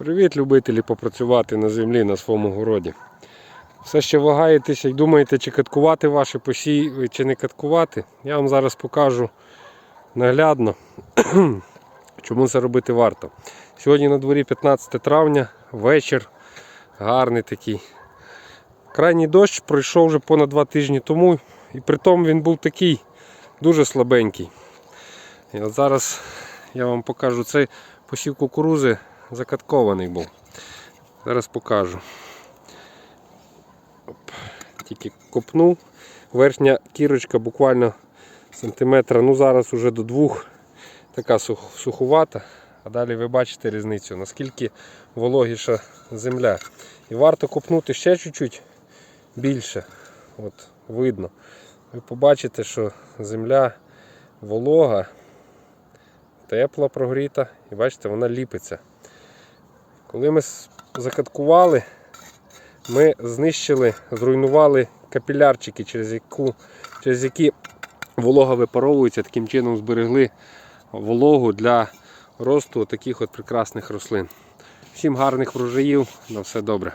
Привіт, любителі попрацювати на землі на своєму городі. Все ще вагаєтеся і думаєте, чи каткувати ваші посіви, чи не каткувати. Я вам зараз покажу наглядно, чому це робити варто. Сьогодні на дворі 15 травня, вечір, гарний такий. Крайній дощ пройшов вже понад два тижні тому, і при тому він був такий дуже слабенький. І от зараз я вам покажу цей посів кукурузи закаткований був. Зараз покажу. Оп. Тільки копнув. Верхня кірочка буквально сантиметра, ну зараз уже до двох така сух- сухувата. А далі ви бачите різницю, наскільки вологіша земля. І варто копнути ще чуть-чуть більше. От, видно. Ви побачите, що земля волога, тепла, прогріта, і бачите, вона ліпиться. Коли ми закаткували, ми знищили, зруйнували капілярчики, через, яку, через які волога випаровується, таким чином зберегли вологу для росту таких от прекрасних рослин. Всім гарних врожаїв, на все добре.